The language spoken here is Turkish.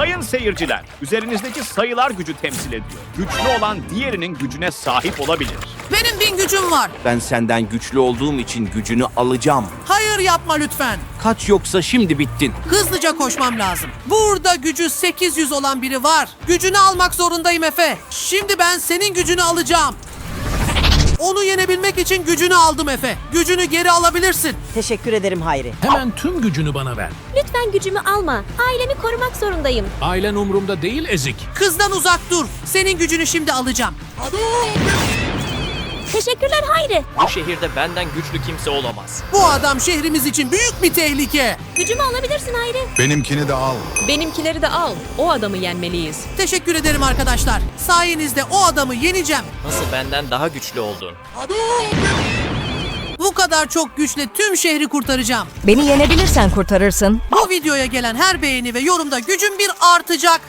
Sayın seyirciler, üzerinizdeki sayılar gücü temsil ediyor. Güçlü olan diğerinin gücüne sahip olabilir. Benim bin gücüm var. Ben senden güçlü olduğum için gücünü alacağım. Hayır yapma lütfen. Kaç yoksa şimdi bittin. Hızlıca koşmam lazım. Burada gücü 800 olan biri var. Gücünü almak zorundayım Efe. Şimdi ben senin gücünü alacağım. Onu yenebilmek için gücünü aldım Efe. Gücünü geri alabilirsin. Teşekkür ederim Hayri. Hemen tüm gücünü bana ver. Lütfen gücümü alma. Ailemi korumak zorundayım. Ailen umurumda değil ezik. Kızdan uzak dur. Senin gücünü şimdi alacağım. Teşekkürler Hayri. Bu şehirde benden güçlü kimse olamaz. Bu adam şehrimiz için büyük bir tehlike. Gücümü alabilirsin Hayri. Benimkini de al. Benimkileri de al. O adamı yenmeliyiz. Teşekkür ederim arkadaşlar. Sayenizde o adamı yeneceğim. Nasıl benden daha güçlü oldun? Bu kadar çok güçle tüm şehri kurtaracağım. Beni yenebilirsen kurtarırsın. Bu videoya gelen her beğeni ve yorumda gücüm bir artacak.